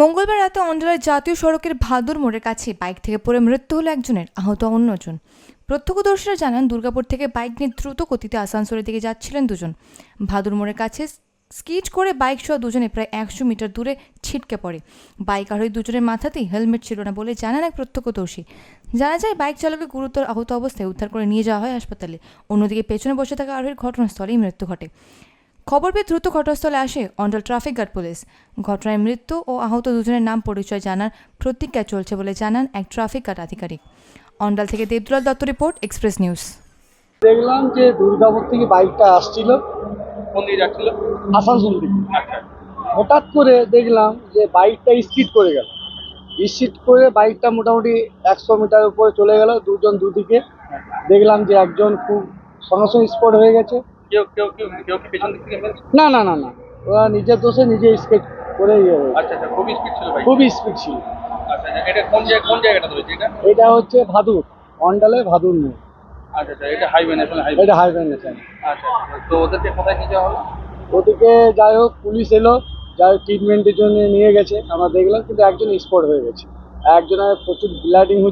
মঙ্গলবার রাতে অন্ডলার জাতীয় সড়কের ভাদুর মোড়ের কাছে বাইক থেকে পড়ে মৃত্যু হলো একজনের, আহত অন্যজন। প্রত্যক্ষদর্শীরা জানান, দুর্গাপুর থেকে বাইক নিয়ে দ্রুত গতিতে আসানসোলের দিকে যাচ্ছিলেন দুজন। ভাদুর মোড়ের কাছে স্কিট করে বাইক সহ দুজনে প্রায় একশো মিটার দূরে ছিটকে পড়ে। বাইক আরোহী দুজনের মাথাতেই হেলমেট ছিল না বলে জানান এক প্রত্যক্ষদর্শী। জানা যায়, বাইক চালকের গুরুতর আহত অবস্থায় উদ্ধার করে নিয়ে যাওয়া হয় হাসপাতালে। অন্যদিকে পেছনে বসে থাকা আরোহীর ঘটনাস্থলেই মৃত্যু ঘটে। খবর পেয়ে দ্রুত ঘটনাস্থলে আসে অন্ডল ট্রাফিক গার্ড পুলিশ। ঘটনায় মৃত্যু ও আহত দুজনের নাম পরিচয় জানার প্রতিজ্ঞা চলছে বলে জানান এক ট্রাফিক গার্ড আধিকারিক। অন্ডাল থেকে Debdulal Datta report Express News. দেখলাম যে দুর্গাপুর থেকে বাইকটা আসছিল। আসানসোল থেকে। আচ্ছা। হঠাৎ করে দেখলাম যে বাইকটা স্কিড করে গেল। স্কিড করে বাইকটা মোটামুটি একশো মিটার উপরে চলে গেল দুজন দুদিকে। দেখলাম যে একজন খুব সঙ্গে সঙ্গে স্পট হয়ে গেছে। কেউ কেউ কেউ কেউ কি পেছন দিক থেকে না না না না। ওরা নিজের দোষে নিজে স্কেট করে ইয়ে আচ্ছা আচ্ছা খুবই স্পিড ছিল ভাই খুবই স্পিড ছিল। আচ্ছা আচ্ছা এটা কোন জায়গা কোন জায়গাটা ধরেছে এটা? এটা হচ্ছে ভাদুর। অন্ডালে ভাদুর মোড় আচ্ছা আচ্ছা এটা হাইওয়ে ন্যাশনাল হাইওয়ে এটা হাইওয়ে নেশন আচ্ছা তো ওদেরকে কোথায় নিয়ে যাওয়া হলো? ওদিকে যাই হোক পুলিশ এলো যাই হোক ট্রিটমেন্টের জন্য নিয়ে গেছে। আমরা দেখলাম কিন্তু একজন স্পট হয়ে গেছে। একজনের প্রচুর ব্লাডিং হচ্ছে।